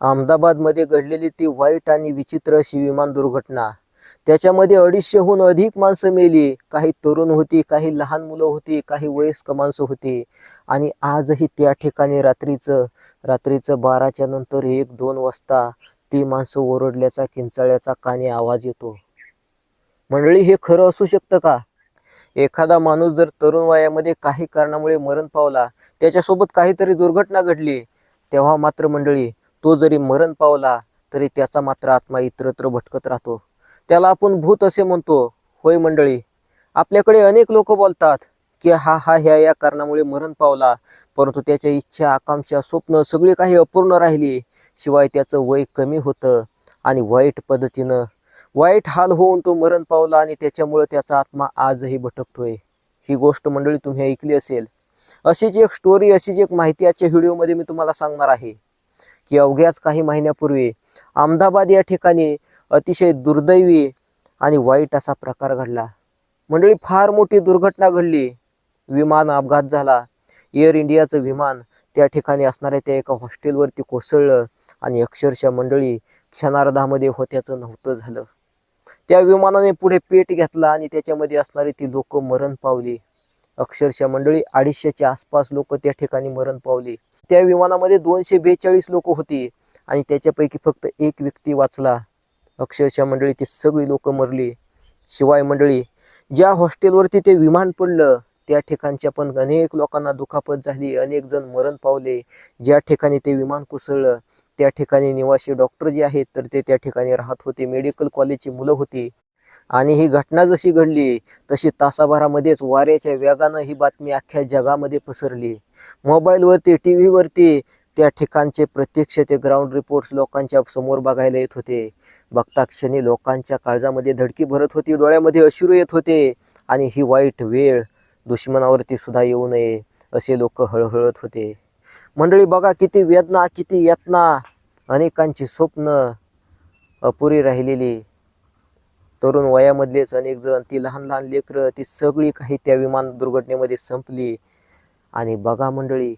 अहमदाबादमध्ये घडलेली ती वाईट आणि विचित्र अशी विमान दुर्घटना. त्याच्यामध्ये अडीचशेहून अधिक माणसं मेली. काही तरुण होती काही लहान मुलं होती काही वयस्क माणसं होती. आणि आजही त्या ठिकाणी रात्रीचं रात्रीचं बाराच्या नंतर एक दोन वाजता ती माणसं ओरडल्याचा किंचाळ्याचा काने आवाज येतो. मंडळी हे खरं असू शकतं का? एखादा माणूस जर तरुण वयामध्ये काही कारणामुळे मरण पावला त्याच्यासोबत काहीतरी दुर्घटना घडली तेव्हा मात्र मंडळी तो जरी मरण पावला तरी त्याचा मात्र आत्मा इतरत्र भटकत राहतो. त्याला आपण भूत असे म्हणतो होय मंडळी आपल्याकडे अनेक लोक बोलतात की हा हा ह्या या कारणामुळे मरण पावला परंतु त्याच्या इच्छा आकांक्षा स्वप्न सगळी काही अपूर्ण राहिली. शिवाय त्याचं वय कमी होतं आणि वाईट पद्धतीनं वाईट हाल होऊन तो मरण पावला आणि त्याच्यामुळं त्याचा आत्मा आजही भटकतोय. ही गोष्ट मंडळी तुम्ही ऐकली असेल. अशीच एक स्टोरी अशीच एक माहिती आजच्या व्हिडिओमध्ये मी तुम्हाला सांगणार आहे. की अवघ्याच काही महिन्यापूर्वी अहमदाबाद या ठिकाणी अतिशय दुर्दैवी आणि वाईट असा प्रकार घडला. मंडळी फार मोठी दुर्घटना घडली. विमान अपघात झाला. एअर इंडियाचं विमान त्या ठिकाणी असणाऱ्या त्या एका हॉस्टेलवरती कोसळलं आणि अक्षरशः मंडळी क्षणार्धामध्ये होत्याचं नव्हतं झालं. त्या विमानाने पुढे पेट घेतला आणि त्याच्यामध्ये असणारी ती लोक मरण पावली. अक्षरशः मंडळी अडीचशेच्या आसपास लोक त्या ठिकाणी मरण पावली. त्या विमानामध्ये दोनशे बेचाळीस लोक होती आणि त्याच्यापैकी फक्त एक व्यक्ती वाचला. अक्षरशः मंडळी ती सगळी लोक मरली. शिवाय मंडळी ज्या हॉस्टेलवरती ते विमान पडलं त्या ठिकाणच्या पण अनेक लोकांना दुखापत झाली अनेक जण मरण पावले. ज्या ठिकाणी ते विमान कोसळलं त्या ठिकाणी निवासी डॉक्टर जे आहेत तर ते त्या ठिकाणी राहत होते. मेडिकल कॉलेजची मुलं होती. आणि ही घटना जशी घडली तशी तासाभरामध्येच वाऱ्याच्या वेगानं ही बातमी अख्ख्या जगामध्ये पसरली. मोबाईलवरती टी व्हीवरती त्या ठिकाणचे प्रत्यक्ष ते ग्राउंड रिपोर्ट्स लोकांच्या समोर बघायला येत होते. बघता क्षणी लोकांच्या काळजामध्ये धडकी भरत होती डोळ्यामध्ये अश्रू येत होते आणि ही वाईट वेळ दुश्मनावरती सुद्धा येऊ नये असे लोक हळहळत होते. मंडळी बघा किती वेदना किती यातना अनेकांची स्वप्न अपुरी राहिलेली. तरुण वयामधलेच अनेक जण ती लहान लहान लेकरं ती सगळी काही त्या विमान दुर्घटनेमध्ये संपली. आणि बघा मंडळी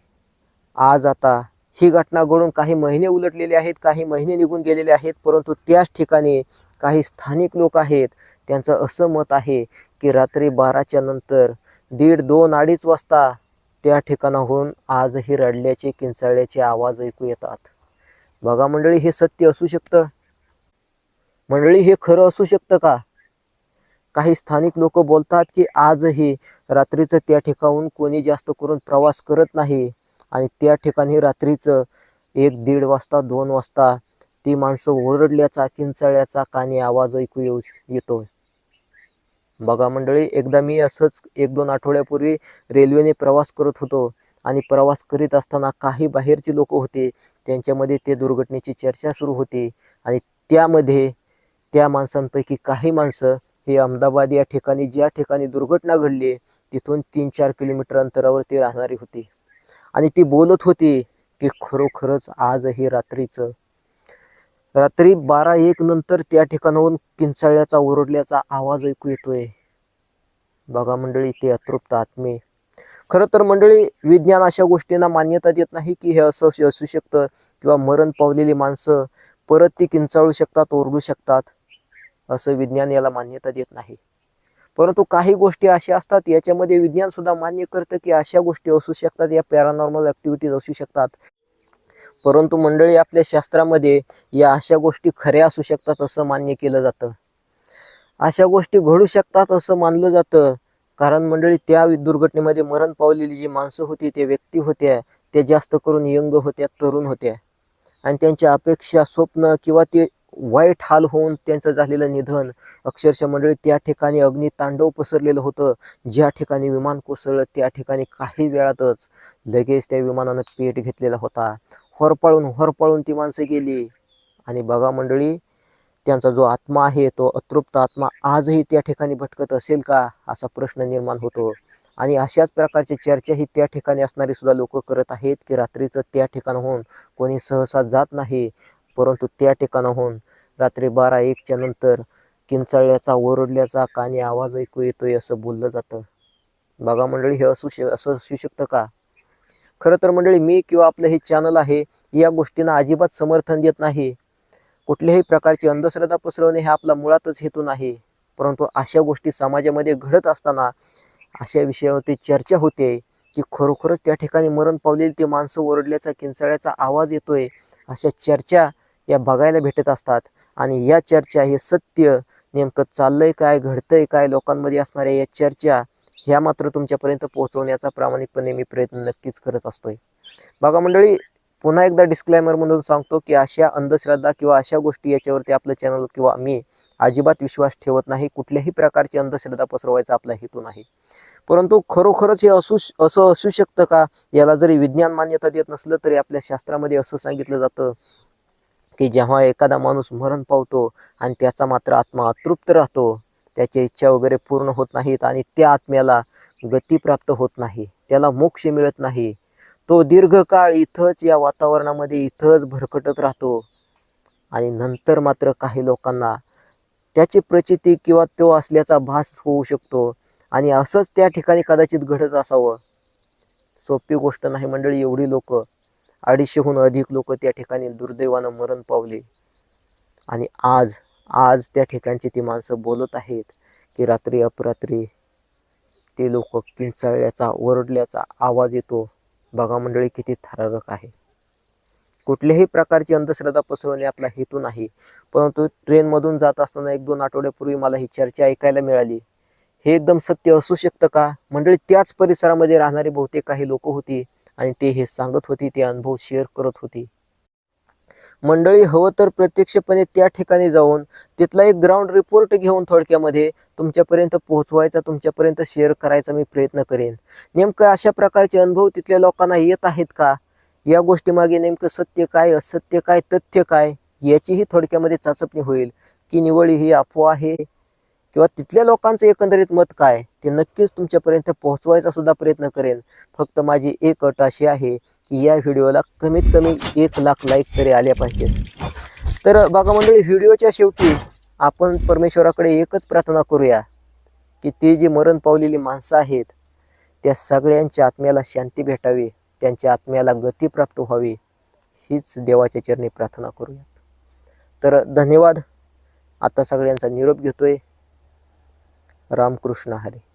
आज आता ही घटना घडून काही महिने उलटलेले आहेत काही महिने निघून गेलेले आहेत परंतु त्याच ठिकाणी काही स्थानिक लोक आहेत. त्यांचं असं मत आहे की रात्री बाराच्या नंतर दीड दोन अडीच वाजता त्या ठिकाणाहून आजही रडल्याचे किंचाळल्याचे आवाज ऐकू येतात. बघा मंडळी हे सत्य असू शकतं? मंडळी हे खरं असू शकतं का? काही स्थानिक लोक बोलतात की आजही रात्रीचं त्या ठिकाणून कोणी जास्त करून प्रवास करत नाही आणि त्या ठिकाणी रात्रीचं एक दीड वाजता दोन वाजता ती माणसं ओरडल्याचा किंचाळ्याचा कानी आवाज ऐकू येऊ येतो बघा मंडळी एकदा मी असंच एक दोन आठवड्यापूर्वी रेल्वेने प्रवास करत होतो आणि प्रवास करीत असताना काही बाहेरची लोक होते त्यांच्यामध्ये ते दुर्घटनेची चर्चा सुरू होती आणि त्यामध्ये त्या माणसांपैकी काही माणसं हे अहमदाबाद या ठिकाणी ज्या ठिकाणी दुर्घटना घडली तिथून तीन चार किलोमीटर अंतरावर ती राहणारी होती. आणि ती बोलत होती की खरोखरच आजही रात्रीचं. रात्री बारा एक नंतर त्या ठिकाणाहून किंचाळ्याचा ओरडल्याचा आवाज ऐकू येतोय. बघा मंडळी ते अतृप्त आत्मे. खरं तर मंडळी विज्ञान अशा गोष्टींना मान्यता देत नाही की हे असं असू शकतं किंवा मरण पावलेली माणसं परत ती किंचाळू शकतात ओरडू शकतात. असं विज्ञान याला मान्यता देत नाही. परंतु काही गोष्टी अशा असतात याच्यामध्ये विज्ञान सुद्धा मान्य करतं की अशा गोष्टी असू शकतात या पॅरानॉर्मल ॲक्टिव्हिटीज असू शकतात. परंतु मंडळी आपल्या शास्त्रामध्ये या अशा गोष्टी खऱ्या असू शकतात असं मान्य केलं जातं. अशा गोष्टी घडू शकतात असं मानलं जातं. कारण मंडळी त्या दुर्घटनेमध्ये मरण पावलेली जी माणसं होती त्या व्यक्ती होत्या त्या जास्त करून यंग होत्या तरुण होत्या. आणि त्यांच्या अपेक्षा स्वप्न किंवा ते वाईट हाल होऊन त्यांचं झालेलं निधन. अक्षरशः मंडळी त्या ठिकाणी अग्नितांडव पसरलेलं होतं. ज्या ठिकाणी विमान कोसळलं त्या ठिकाणी काही वेळातच लगेच त्या विमानानं पेट घेतलेला होता. होरपळून होरपळून ती माणसं गेली. आणि बघा मंडळी त्यांचा जो आत्मा आहे तो अतृप्त आत्मा आजही त्या ठिकाणी भटकत असेल का? असा प्रश्न निर्माण होतो. आणि अशाच प्रकारची चर्चा ही त्या ठिकाणी असणारी सुद्धा लोक करत आहेत की रात्रीचं त्या ठिकाणाहून कोणी सहसा जात नाही परंतु त्या ठिकाणाहून रात्री बारा एकच्या नंतर किंचाळल्याचा ओरडल्याचा कानी आवाज ऐकू येतोय असं बोललं जातं. बघा मंडळी हे असू श असं असू शकतं का? खरं तर मंडळी मी किंवा आपलं हे चॅनल आहे या गोष्टींना अजिबात समर्थन देत नाही. कुठल्याही प्रकारची अंधश्रद्धा पसरवणे हा आपला मुळातच हेतू नाही. परंतु अशा गोष्टी समाजामध्ये घडत असताना अशा विषयावरती चर्चा होते की खरोखरच त्या ठिकाणी मरण पावलेली ते माणसं ओरडल्याचा किंचाळ्याचा आवाज येतोय अशा चर्चा या बघायला भेटत असतात. आणि या चर्चा हे सत्य नेमकं चाललंय काय घडतंय काय लोकांमध्ये असणाऱ्या या चर्चा ह्या मात्र तुमच्यापर्यंत पोहोचवण्याचा प्रामाणिकपणे मी प्रयत्न नक्कीच करत असतोय. बघा मंडळी पुन्हा एकदा डिस्क्लायमर म्हणून सांगतो की अशा अंधश्रद्धा किंवा अशा गोष्टी याच्यावरती आपलं चॅनल किंवा मी अजिबात विश्वास ठेवत नाही. कुठल्याही प्रकारची अंधश्रद्धा पसरवायचा आपला हेतू नाही. परंतु खरोखरच हे असू असं असू शकतं का? याला जरी विज्ञान मान्यता देत नसलं तरी आपल्या शास्त्रामध्ये असं सांगितलं जातं की जेव्हा एखादा माणूस मरण पावतो आणि त्याचा मात्र आत्मा अतृप्त राहतो त्याच्या इच्छा वगैरे पूर्ण होत नाहीत आणि त्या आत्म्याला गती प्राप्त होत नाही त्याला मोक्ष मिळत नाही तो दीर्घकाळ इथंच या वातावरणामध्ये इथंच भरकटत राहतो. आणि नंतर मात्र काही लोकांना त्याची प्रचिती किंवा तो असल्याचा भास होऊ शकतो आणि असंच त्या ठिकाणी कदाचित घडत असावं. सोपी गोष्ट नाही मंडळी एवढी लोक. अडीचशेहून अधिक लोक त्या ठिकाणी दुर्दैवानं मरण पावले. आणि आज आज त्या ठिकाणची ती माणसं बोलत आहेत की रात्री अपरात्री ते लोक किंचाळल्याचा ओरडल्याचा आवाज येतो. बघा मंडळी किती थरारक आहे. कुठल्याही प्रकारची अंधश्रद्धा पसरवणे आपला हेतू नाही. परंतु ट्रेनमधून जात असताना एक दोन आठवड्यापूर्वी मला ही चर्चा ऐकायला मिळाली. हे एकदम सत्य असू शकतं का? मंडळी त्याच परिसरामध्ये राहणारी बहुतेक काही लोक होती आणि ते हे सांगत होती ते अनुभव शेअर करत होती. मंडळी हवं तर प्रत्यक्षपणे त्या ठिकाणी जाऊन तिथला एक ग्राउंड रिपोर्ट घेऊन थोडक्यामध्ये तुमच्यापर्यंत पोहोचवायचा तुमच्यापर्यंत शेअर करायचा मी प्रयत्न करेन. नेमकं अशा प्रकारचे अनुभव तिथल्या लोकांना येत आहेत का? या गोष्टीमागे नेमकं सत्य काय असत्य काय तथ्य काय याचीही थोडक्यामध्ये चाचपणी होईल. की निवडी ही अफवा आहे किंवा तिथल्या लोकांचं एकंदरीत मत काय ते नक्कीच तुमच्यापर्यंत पोहोचवायचा सुद्धा प्रयत्न करेन. फक्त माझी एक अट अशी आहे की या व्हिडिओला कमीत कमी एक लाख लाईक तरी आल्या पाहिजेत. तर बघा मंडळी व्हिडिओच्या शेवटी आपण परमेश्वराकडे एकच प्रार्थना करूया की ती जी मरण पावलेली माणसं आहेत त्या सगळ्यांच्या आत्म्याला शांती भेटावी. त्यांच्या आत्म्याला गती प्राप्त व्हावी हीच देवाच्या चरणी प्रार्थना करूयात. तर धन्यवाद. आता सगळ्यांचा निरोप घेतोय. रामकृष्ण हरे.